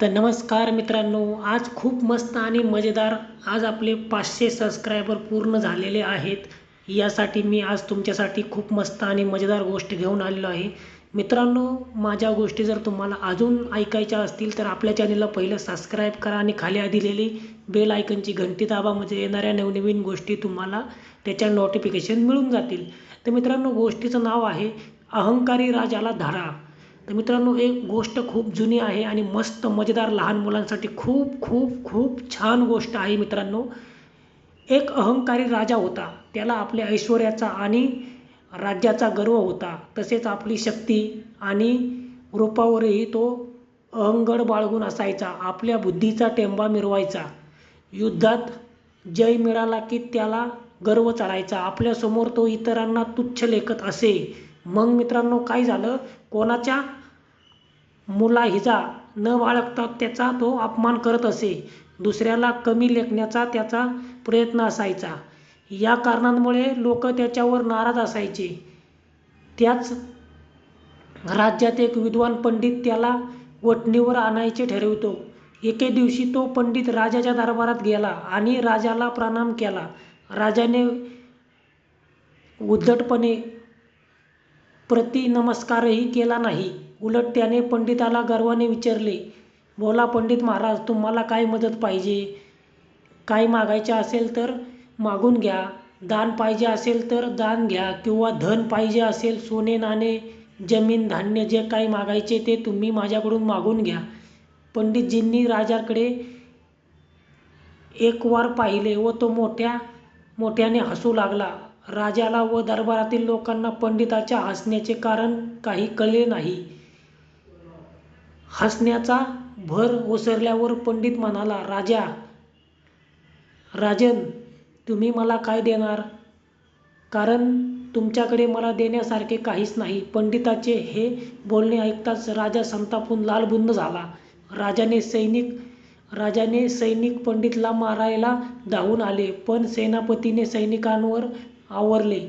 तर नमस्कार मित्रांनो आज खूप मस्त आणि मजेदार आज आपले पाचशे सबस्क्रायबर पूर्ण झालेले आहेत. यासाठी मी आज तुमच्यासाठी खूप मस्त आणि मजेदार गोष्ट घेऊन आलेलो आहे. मित्रांनो माझ्या गोष्टी जर तुम्हाला अजून ऐकायच्या असतील तर आपल्या चॅनलला पहिलं सबस्क्राईब करा आणि खाली दिलेली बेल आयकनची घंटी दाबा म्हणजे येणाऱ्या नवनवीन गोष्टी तुम्हाला त्याच्या नोटिफिकेशन मिळून जातील. तर मित्रांनो गोष्टीचं नाव आहे अहंकारी राजाला धडा. तर मित्रांनो एक गोष्ट खूप जुनी आहे आणि मस्त मजेदार लहान मुलांसाठी खूप खूप खूप छान गोष्ट आहे मित्रांनो. एक अहंकारी राजा होता. त्याला आपल्या ऐश्वर्याचा आणि राज्याचा गर्व होता. तसेच आपली शक्ती आणि रूपावरही तो अहंगड बाळगून असायचा. आपल्या बुद्धीचा टेंबा मिरवायचा. युद्धात जय मिळाला की त्याला गर्व चढायचा आपल्यासमोर तो इतरांना तुच्छ लेखत असे. मग मित्रांनो काय झालं? कोणाच्या मुलाहिजा न बाळगता त्याचा तो अपमान करत असे. दुसऱ्याला कमी लेखण्याचा त्याचा प्रयत्न असायचा. या कारणांमुळे लोक त्याच्यावर नाराज असायचे. त्याच राज्यात एक विद्वान पंडित त्याला वटणीवर आणायचे ठरवितो. एके दिवशी तो पंडित राजाच्या दरबारात गेला आणि राजाला प्रणाम केला. राजाने उद्धटपणे प्रति नमस्कारही केला नाही. उलट त्याने पंडिताला गर्वाने विचारले बोला पंडित महाराज तुम्हाला काय मदत पाहिजे? काय मागायचे असेल तर मागून घ्या. दान पाहिजे असेल तर दान घ्या किंवा धन पाहिजे असेल सोने नाणे जमीन धान्य जे काही मागायचे ते तुम्ही माझ्याकडून मागून घ्या. पंडितजींनी राजाकडे एक वार पाहिले व तो मोठ्या मोठ्याने हसू लागला. राजाला व दरबारातील लोकांना पंडिताच्या हसण्याचे कारण काही कळले नाही. हसण्याचा भर ओसरल्यावर पंडित म्हणाला राजा राजन तुम्ही मला काय देणार? कारण तुमच्याकडे मला देण्यासारखे काहीच नाही. पंडिताचे हे बोलणे ऐकताच राजा संतापून लालबुंद झाला. राजाने सैनिक राजाने सैनिक पंडितला मारायला धावून आले पण सेनापतीने सैनिकांवर आवरले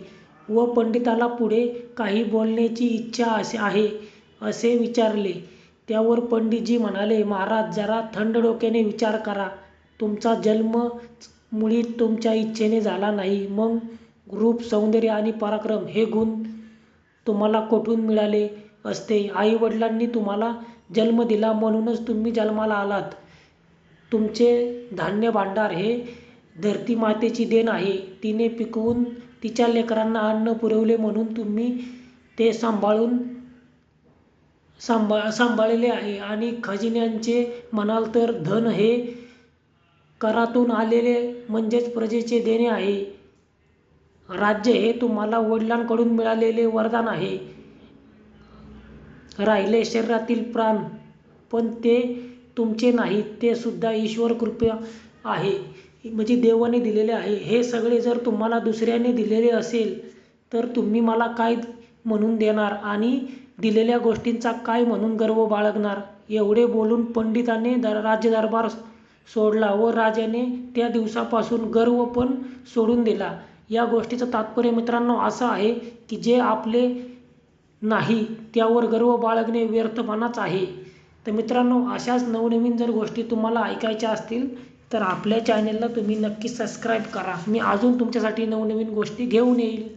व पंडिताला पुढे काही बोलण्याची इच्छा असे आहे असे विचारले. त्यावर पंडितजी म्हणाले महाराज जरा थंड डोक्याने विचार करा. तुमचा जन्म मुळी तुमच्या इच्छेने झाला नाही. मग रूप सौंदर्य आणि पराक्रम हे गुण तुम्हाला कुठून मिळाले असते? आई वडिलांनी तुम्हाला जन्म दिला म्हणूनच तुम्ही जन्माला आलात. तुमचे धान्य भांडार हे धरती मातेची देण आहे. तिने पिकवून तिच्या लेकरांना अन्न पुरवले म्हणून तुम्ही ते सांभाळून सांभाळ सांभाळले आहे. आणि खजिन्यांचे म्हणाल तर धन हे करातून आलेले म्हणजेच प्रजेचे देणे आहे. राज्य हे तुम्हाला वडिलांकडून मिळालेले वरदान आहे. राहिले शरीरातील प्राण पण ते तुमचे नाहीत ते सुद्धा ईश्वर कृपा आहे. म्हणजे देवाने दिलेले आहे. हे सगळे जर तुम्हाला दुसऱ्याने दिलेले असेल तर तुम्ही मला काय म्हणून देणार? आणि दिलेल्या गोष्टींचा काय म्हणून गर्व बाळगणार? एवढे बोलून पंडिताने दर राज्यदरबार सोडला व राजाने त्या दिवसापासून गर्व पण सोडून दिला. या गोष्टीचं तात्पर्य मित्रांनो असं आहे की जे आपले नाही त्यावर गर्व बाळगणे व्यर्थपणाच आहे. तर मित्रांनो अशाच नवनवीन जर गोष्टी तुम्हाला ऐकायच्या असतील तर आपल्या चॅनेलला तुम्ही नक्की सबस्क्राईब करा. मी अजून तुमच्यासाठी नवनवीन गोष्टी घेऊन येईल.